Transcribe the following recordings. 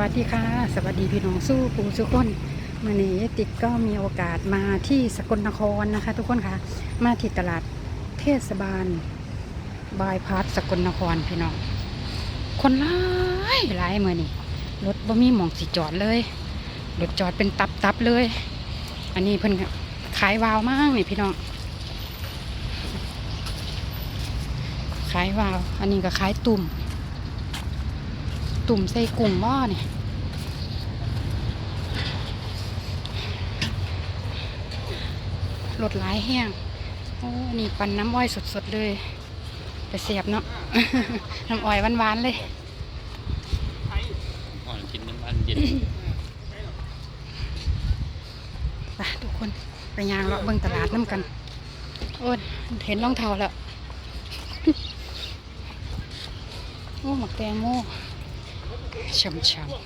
วัสดีค่ะ สวัสดีพี่น้องสู้ปูสุกคนมื่อนี้ติ๊กก็มีโอกาสมาที่สกลนครนะคะ ทุกคนค่ะมาที่ตลาดเทศบาลบายพาสสกลนครพี่น้องคนหลายหลายมื่อนี้รถบ่มีหมองสิจอดเลยรถจอดเป็นตับตับเลย อันนี้เพิ่นขายวาวมากนี่พี่น้องขายวาว อันนี้ก็ขายตุ่ม ตุ่มใส่กุ้งหม้อนี่รถหลายแห้งโอ้อันนี่ปั่นน้ำอ้อยสดๆเลยไปเสียบเนาะ น้ำอ้อยหวานๆเลยอ่อนกินน้ำมันเย็นไปทุกคนไปยางเลาะเบิ่งตลาดน้ำกัน โอ้ยเห็นรองเท้าแล้ว โอ้หมักแตงโม ช่ำๆ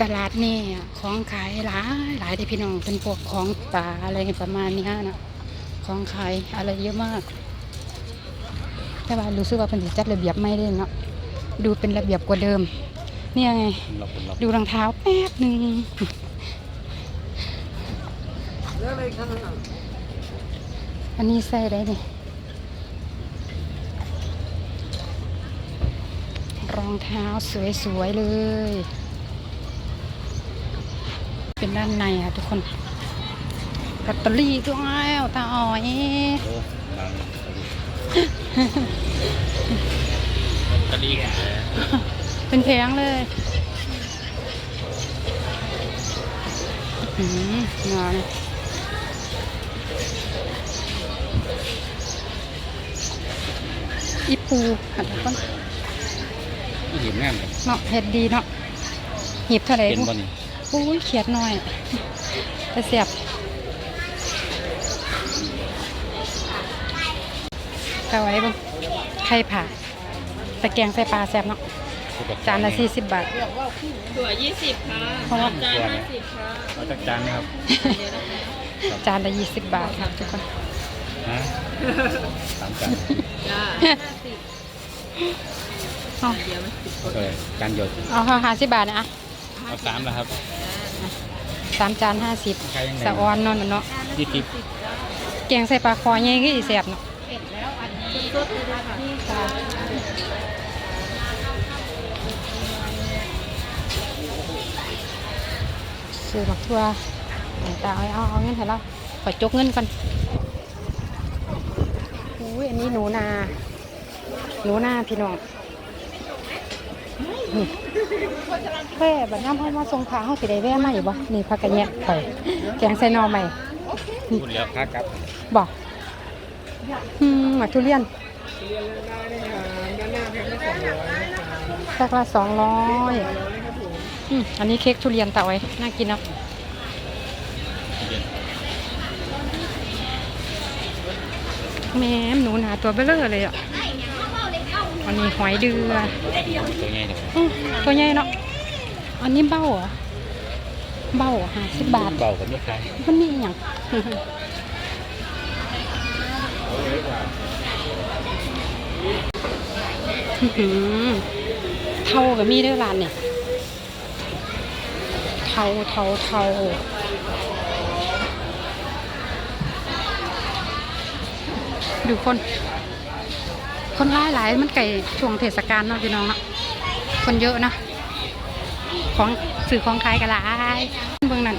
ตลาดนี่ของขายหลายหลายที่พี่น้องเป็นพวกของป่าอะไรประมาณนี้นะของขายอะไรเยอะมาก แต่ว่ารู้สึกว่าเป็นสิจัดระเบียบไม่ได้เนาะดูเป็นระเบียบกว่าเดิม เนี่ยไงเราเป็นเราดูรองเท้าแป๊บหนึ่งอันนี้ใส่ได้ดิ รองเท้าสวยๆเลย เป็นด้านในค่ะทุกคนลอตเตอรี่ก็แล้วตาอ๋อยโอ้ดังตะลีแกเป็นแพงเลยอืมงาเนี่ยอีปูหัดก่อนไม่เห็นงามเลยเนาะเห็ดดีเนาะหีบเท่าไหร่เป็นบุบ่นี่โอ้ยเขียดหน่อยแต่เสียบเอาไว้บุไข่ผ่าตะแกรงใส่ปลาแซ่บเนาะจานละสี่สิบบาทถั่วยี่สิบค่ะเพราะว่าจานห้าสิบค่ะเอาจากจานนะครับ จานละยี่สิบบาทครับทุกคนฮะสามจานจ้า เอาเดี๋ยวมันสิบเออจานเดียวเอาห้าสิบบาทนะอะเอาสามแล้วครับสามจานห้าสิบใครยังไงสะออนเนอนเนาะยี่สิบแกงใส่ปลาคอใหญ่ก็อีแซ่บเนาะสดเลยค่ะซื้อหมักทั่วแต่เอาเอาเอาเงินให้เราขอจกเงินก่อนอุ้ยอันนี้หนูนา หนูนาพี่น้อง นี่แว่บัดน้ำเขามาทรงพาเขาสิได้แว่มาอยู่บ่นี่พักกันแยะไปแกงใส่หนอใหม่พูดแล้วค้ากับบอกอืมหมักทุเรียนแพ็คละสองร้อยอืมอันนี้เค้กทุเรียนเต่าไว้ น่ากินเนาะเย็นแม่มหนูหนาตัวเบ้อเลอเลยอะ อันนี้หอยเดือตัวใหญ่เลยอื้อตัวใหญ่เนาะ อันนี้เบ้าเหรอ เบ้าห้าสิบบาท เบากับไม่ใครมันมีอหย่าง อื้อหือเท่ากับมีเด้วยร้านเนี่ย เท่าเท่าเท่าดูคน คนหลายหลายๆมันไก่ช่วงเทศกาลเนาะพี่น้องเนาะคนเยอะนะของสื่อของขายกันหลายเบื้องนั้น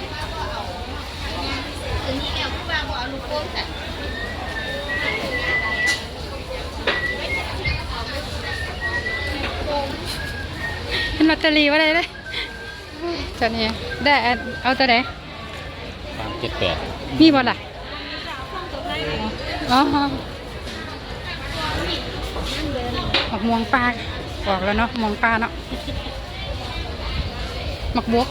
เป็นลอตเตอรี่ว่าไรเลยตัวนี้ได้อันเอาตัวไหนสามเจ็ดแปดมีบ่ล่ะอ๋อ หมักม่วงปลาบอกแล้วเนาะม่วงปลาเนาะหมักบวก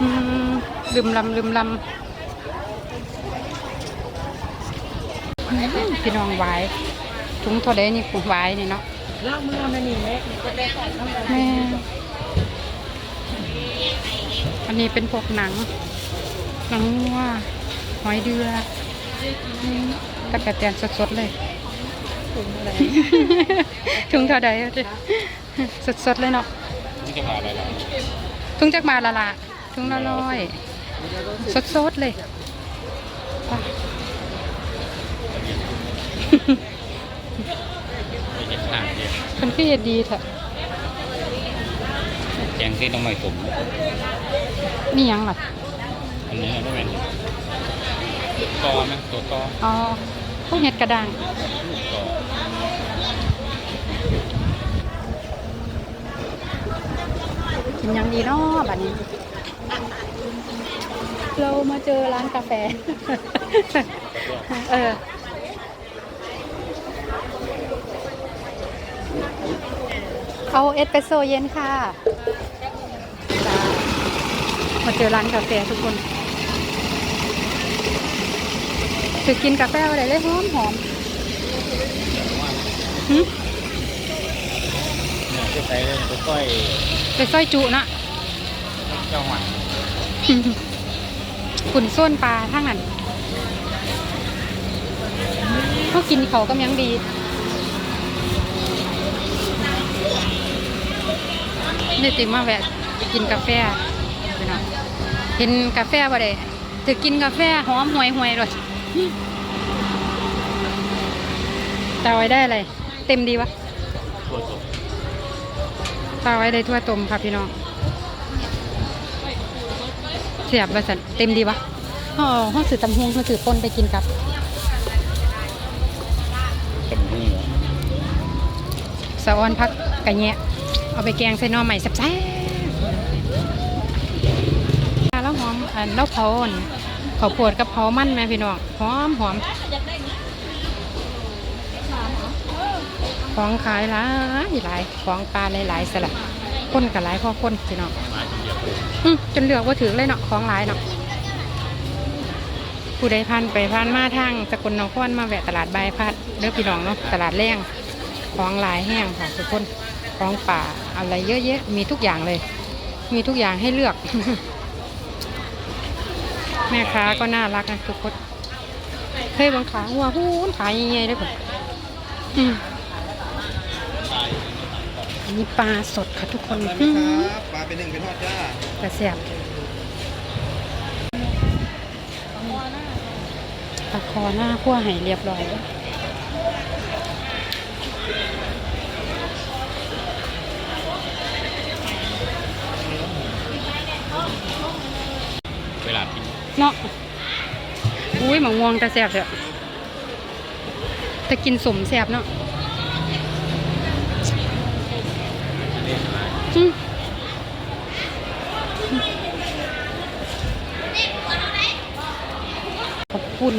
อืมลืมลำลืมลำอืมพี่น้องไหวายถุงเท่าไดนี่ผูกไหวายนี่เนาะล่างมือมันนี่ไหมจะได้ใส่น้ำมันแม่อันนี้เป็นพวกหนัง หนังวัวหอยเดืออืมตะกะแตนสดๆเลยถุงอะไรถุงเท่าใดเอาดิสดๆเลยเนาะนี่จะมาอะไรล่ะถุงจักบาทละละถุงละร้อยสดๆเลยไปไม่เจ็ดห้าเดียวคนพี่ดีเถอะแจงที่ต้องไม่สมนี่ยังล่ะอัันนี้ไม่เป็นตอไหมตัวตออ๋อพวกเห็ดกระด้างลูกตอกินยังดีเนาะบัดนี้ เรามาเจอร้านกาแฟ เออเอาเอสเปรสโซเย็นค่ะ มาเจอร้านกาแฟทุกคน ถือกินกาแฟอะไรเลยหอมหอมหึเนี่ยจะใส่เลยตัวก้อยไปซอยจุนะเจ้าหวังขุนส้วนปลาทั้งนั้นเขากินเขากำยังดีนี่ติมาแวะไปกินกาแฟไปหน่อยเห็นกาแฟบ่ได้จะกินกาแฟหอมห่วยห่วยๆเลย ตาไว้ได้อะไร เต็มดีวะตัวสดตาไว้ได้ทั่วตมค่ะพี่น้อง เสียบมาสันเต็มดีวะอ๋อห้องสื่อตำฮงห้องสื่อปนไปกินกับกับหูสะออนพักกะแยะเอาไปแกงใส่หน่อใหม่แซ่บๆแล้วหอมอันแล้วเผาอ่อนเขาวโปวดกับเผามันแม่พี่น้องหอมหอมของขายหลายหลายของปลาหลายๆสลัดคนกับหลายพ่อคนพี่น้องจนเดียวอืมจนเหลือกว่าถือเลยเนาะของหลายเนาะผู้ใดพันไปพันมาทางสกุลนครมาแวะตลาดใบพัดเด้อพี่น้องเนาะตลาดแรงของหลายแห้งค่ะทุกคนของป่าอะไรเยอะแยะมีทุกอย่างเลย มีทุกอย่างให้เลือก แม่ค้าก็น่ารักนะทุกคนเคยบางขาหัวหูนขายยังไงได้ผมอืมอันนี้ปลาสดค่ะทุกคนปลาอืไหมคปลาเป็นหนึ่งเป็นทอดจ้ากระเสียบตะคอหน้าขั้วไห่เรียบร้อยแล้วลากิน เนาะอุ้ย หมังม่วงแต่แสบเถอะแต่กินสมแสบเนาะขอบคุณ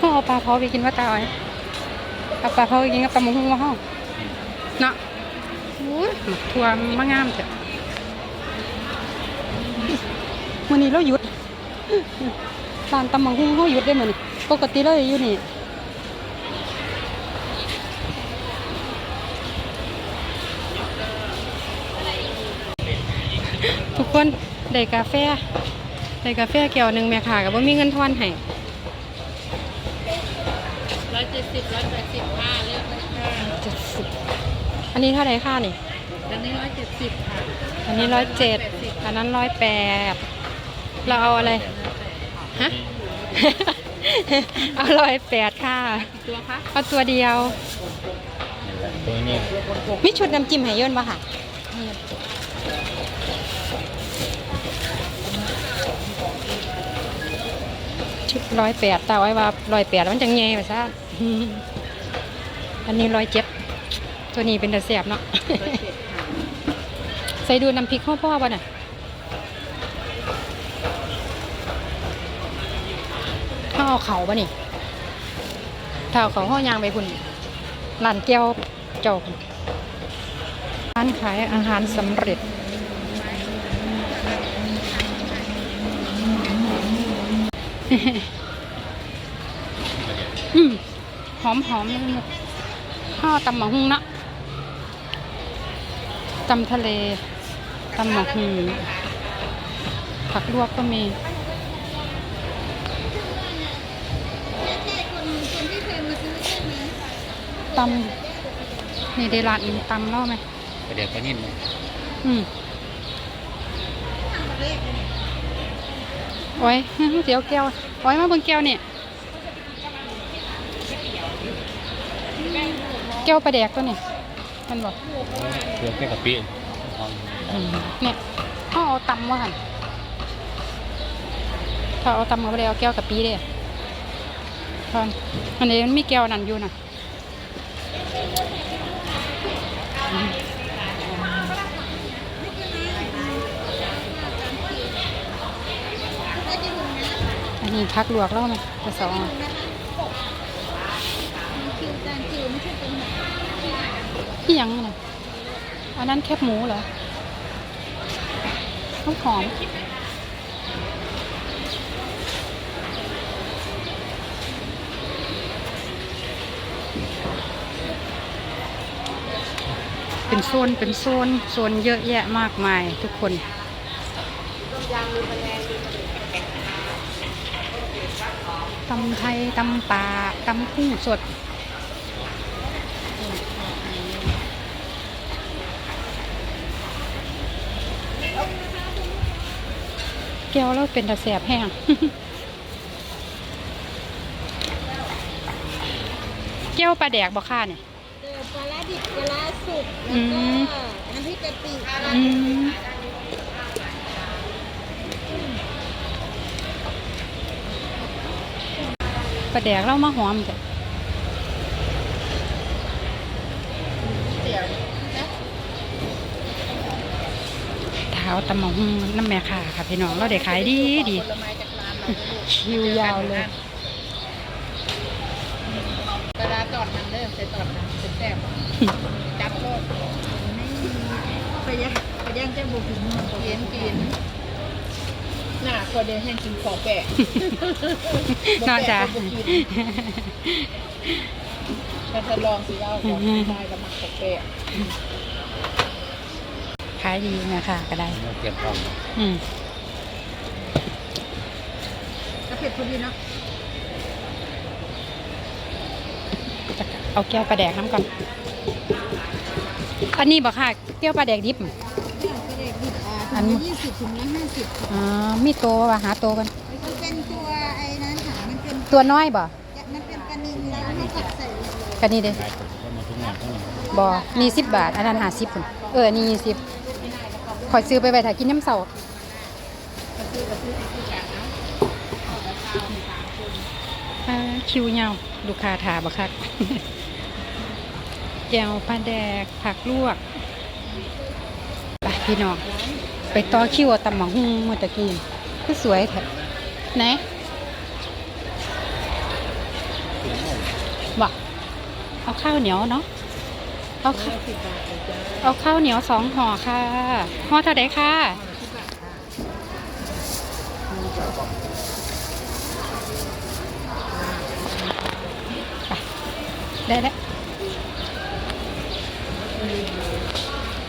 ห้อเอาปลาเผาไปกินว่าตาอ้อยเอาปลาเผาไปกินกับตำมงหุ่งว่าห้องเนาะอุ้ยหมักทัวมางามเถอะมื่อนี้เราหยุด ร้านตำบังหุ้งเขาหยุดได้เหมือนปกติเราอยู่นี่ทุกคนได้กาแฟได้กาแฟแก้วหนึ่งแม่ค่ะกับว่ามีเงินทอนให้ร้อยเจ็ดสิบร้อยแปดสิบห้าเลือกเลยค่ะเจ็ดสิบอันนี้เท่าไหร่ค่านี่อันนี้ร้อยเจ็ดสิบค่ะอันนี้ร้อยเจ็ดอันนั้นร้อยแปด เราเอาอะไร ฮะ เอาร้อยแปดค่ะกี่ตัวคะเอาตัวเดียว ตัวนี้มีชุดน้ำจิ้มให้ย่นปะค่ะชุดร้อยแปดตาไว้ว่าร้อยแปดมันจังเงยไปซะอันนี้ร้อยเจ็ดตัวนี้เป็นตะเสียบเนาะร้อยเจ็ดค่ะใส่ดูน้ำพริกข้าวพ่อป่ะน่ะ ข้าวเอเขาป่ะนี่ถ้าเอาเขาห้อยางไปพุ่นร้านเกี๊ยวเจ้าพุ่นร้านขายอาหารสำเร็จอืมหอมหอมๆเลยข้าวตำหมะฮุงนะตำทะเลตำหมะฮุงผักลวกก็มี ตำนี่ได้ร้านอินตำเล่าไหมไปเดี๋ยวก็นิ่มอืมโอ้ยเดี๋ยวแก้วโอ้ยมาเบิ่งแก้วนี่แก้วปลาแดกตัวนี่มันบอกเพื่อแค่กะปิทองเนี่ยเขาเอาตำว่าหันถ้าเอาตำมาไปเอาแก้วกับปีเด้ทอนอันนี้มันมีแก้วนั่นอยู่น่ะ อันนี้พักลวกแล้วไหมกระสองพี่ยังนี่นะอันนั้นแคบหมูเหรอต้องหอม เป็นโซนเป็นโซนโซนเยอะแยะมากมายทุกคนตำไทยตำป่าตำกุ้งสดแก้วแล้วเป็นตะแสบแห้งแก้วปลาแดกบ่ค่าเนี่ย ดิบปลาร้าสุกอืแล้วมก็น้ำพริกกะปิอืมปลาแดกเรามาหอมแต่เตี๋ยวนะเท้าตำหมองน้ำแม่ค่ะค่ะพี่น้องเราได้ขายดีดีผลไม้จากร้านเราเลยลูกคิวยาวเลย ปลาร้าตอดมันเริ่มใส่ตอดมันเป็นแซ่บ จับโลดนี่ไปยังไปยังเจ้าบุกถึงกินกินหน้าคนเดียวแห้งกินขอแปะนอกจากบ่แปะก็บ่กินถ้าทดลองสิเอาก่อนได้ก็มักขอแปะขายดีนะคะก็ได้เก็บทองอืมก็เผ็ดพอดีเนาะจะเอาแก้วปลาแดกน้ำก่อน อันนี้บอกค่ะแก้วปลาแดกดิบเนี่ยก็เลยดิบอ่าอัถุนงละยี่สิบถุงละห้าสิบอ่ามีโตว่ะหาโตกัน มันเป็นตัวไอ้นั้นค่ะมันเป็นตัวน้อยบ่มันเป็นกระนินแล้วมันก็ใส่กันนี่เด้ขายก็มาทุกงานทั้งนั้นบ่นี่สิบบาท อันนั้นหาสิบพุ่นเออนี่สิบคอยซื้อไปไปถ่ายกินน้ำเสาอ่าคิวยาวลูกค้าถาบ่คัก แก้วปลาแดก ผักลวกไปพี่น้อง ไปต่อคิวตำหมังหุงเมื่อตะกี้คือสวยแท้ไหนบ่เอาข้าวเหนียวเนาะเอาข้าวเอาข้าวเหนียวสองห่อค่ะห่อเท่าไดค่ะสิบบาทค่ะได้แล้ว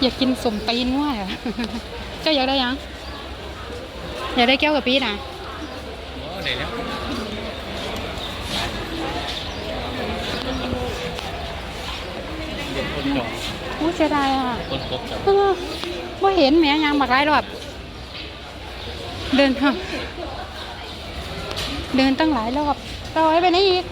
อยากกินสมตีนว่ะเจ้าอยากได้ยัง อยากได้แก้วกับปีนะโอ้ได้แล้วเด็กคนจองอู้เสียดายอะคนพบจับเออว่าเห็นแหม่ยังบักไรหรอบเดินเถอะเดินตั้งหลายรอบต่อไว้ไปไหนอีก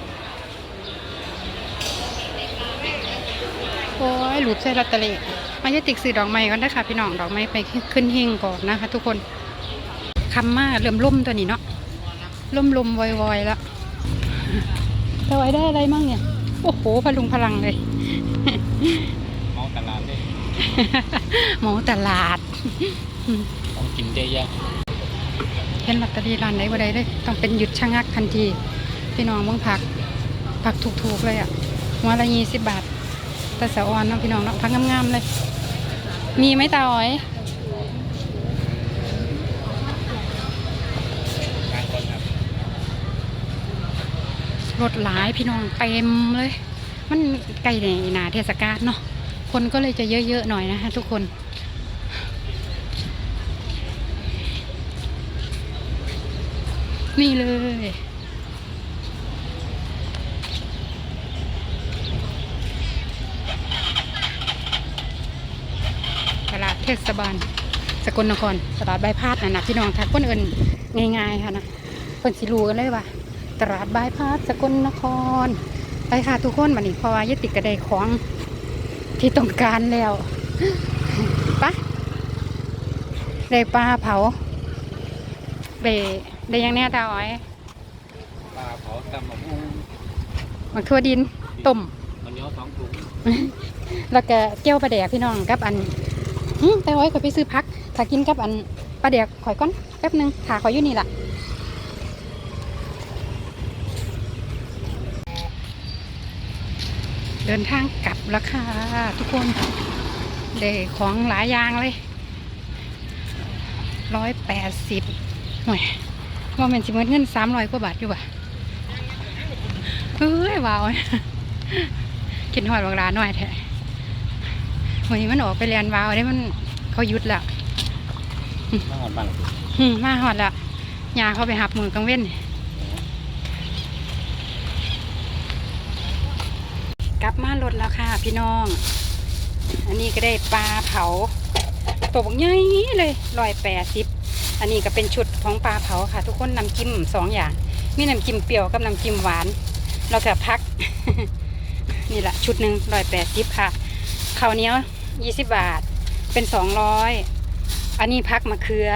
อ้ยหลุดใส่ลอตเตอรี่มาจะติกซื้อดอกไม้กันได้อค่ะพี่น้องดอกไม้ไปขึ้นเฮงก่อนนะคะ ทุกคนคำมากเริ่มล่มตัวนี้เนาะล่มลมวอยวอยแล้วตะไว้ได้อะไรมั่งเนี่ย โอ้โหพลุงพลังเลยเมาตลาดเลยหมูตลาดของกินได้ยากเห็นลอตเตอรี่ร้านไหนบ่ได้เลยต้องเป็นหยุดชะงักทันที พี่น้องเบิ่งผักผักถูกๆเลยอะหัวละยี่สิบบาท ต่สะออนเนาะพี่น้องเนาะผักงามๆเลย มีไหมตาอ๋อยรถหลายพี่น้องเต็มเลย มันใกล้ในนาเทศกาลเนาะคนก็เลยจะเยอะๆหน่อยนะคะทุกคนนี่เลย เทศบาล สกลนครตลาดบายพาสน่ะนะพี่น้องถ้าคนอื่นง่ายๆค่ะนะเพิ่นสิรู้กันเลยว่า ตลาดบายพาสสกลนคร ไปค่ะทุกคนบัดนี้เพราะว่ายายติกกระไดของที่ต้องการแล้วปะได้ปลาเผาได้ได้หยังแน่ตาอ้อยปลาเผาตำมะม่วงมันทั่วดินต้มมันเหนียวสองถุงแล้วก็เกี๊ยวปลาแดกพี่น้องกับอัน แต่ไว้ข่อยไปซื้อพักถ้ากินกับอันปลาแดกข่อยก้อนแป๊บหนึงขาข่อยอยู่นี่ล่ะเดินทางกลับแล้วค่ะทุกคนได้ของหลายอย่างเลยร้อยแปดสิบหน่วยว่ามันสิเมิดเงินสามร้อยกว่าบาทอยู่ป่ะเอ้ยว้าวกินหอดบางร้านหน่อยแท้ วันนี้มันออกไปเรียนวาวได้มันเขาหยุดแล้วมาหอดมันอืมมาหอดแล้วยาเขาไปหับมือกลางเว้นกลับมารถแล้วค่ะ พี่น้อง อันนี้ก็ได้ปลาเผาตัวบักใหญ่เลยร้อยแปดสิบอันนี้ก็เป็นชุดของปลาเผาค่ะ ทุกคนน้ำจิ้มสองอย่าง มีน้ำจิ้มเปรี้ยวกับน้ำจิ้มหวานแล้วก็พัก นี่แหละชุดหนึ่งร้อยแปดสิบค่ะข้าวเหนียว ยี่สิบบาท เป็นสองร้อยอันนี้พักมะเขือ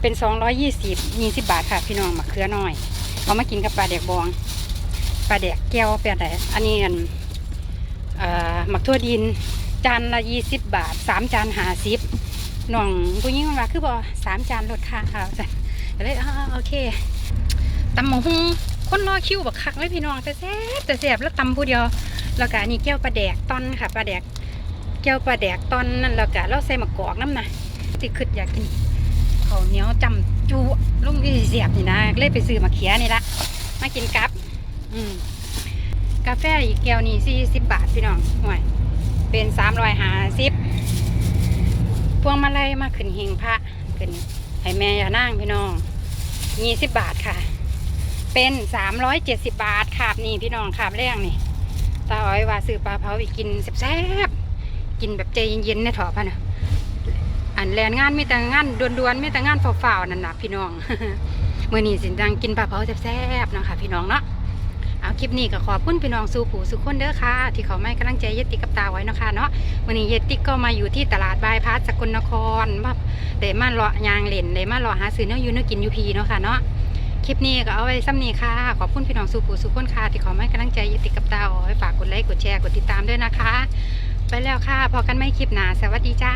เป็นสองร้อยยี่สิบยี่สิบบาทค่ะ พี่น้องมะเขือน้อย เอามากินกับปลาแดกบอง ปลาแดกแก้วเป็นอะไรอันนี้อันเอ่อหมักทั่วดิน จานละยี่สิบบาทสามจานหาสิบน้องผู้หญิงมาคือบอสามจานลดค่าค่ะจ้ะก็เลยอ่าโอเคตำหมกฮุงคนรอคิวบักคักเลยพี่น้องแต่แซ่บแต่แซ่บแล้วตำผู้เดียว แล้วก็อันนี้แก้วปลาแดกตอนค่ะปลาแดก แก้วปลาแดกตอนนั่นแล้วก็เราใส่มะกอกน้ำนะติขึ้นอยากกินข้าวเหนียวจำจูลุงที่เสียบนี่นะเลยไปซื้อมาเขียนี่ละมากินกับอืมกาแฟอีกแก้วนี่สี่สิบบาทพี่น้องห่วยเป็นสามร้อยห้าสิบพวงมาลัยมาขึ้นหิงพระขึ้นให้แม่ยานางพี่น้องยี่สิบบาทค่ะ เป็นสามร้อยเจ็ดสิบบาทขาบนี่พี่น้องขาบแรงนี่ตาอ้อยว่าซื้อปลาเผาไปกินแซ่บ กินแบบใจเย็นๆในถอพะนะอันแลนงานมีแต่งานด่วนๆมีแต่งานฝ่าๆนั่นนะพี่น้องเมื่อนี้สินดังกินปลาเผาแซ่บๆเนาะค่ะพี่น้องเนาะเอาคลิปนี้ก็ขอบคุณพี่น้องสู่ผู้สู่คนเด้อค่ะ ที่เขาไม่กำลังใจเยติกับตาไว้เนาะคะเนาะวันนี้เยติก็มาอยู่ที่ตลาดบายพาสสกลนครว่าเดมาเลาะยางเล่นเดมาเลาะหาซื้อเนื้อยูเนื้อกินยูพีเนาะค่ะเนาะคลิปนี้ก็เอาไว้ซ้ำนี้ค่ะ ขอบคุณพี่น้องสู่ผู้สู่คนค่ะ ที่เขาไม่กำลังใจเยติกกับตาเอาไว้ฝากกดไลค์กดแชร์กดติดตามด้วยนะคะ ไปแล้วค่ะ พอกันไม่คลิปหนาสวัสดีจ้า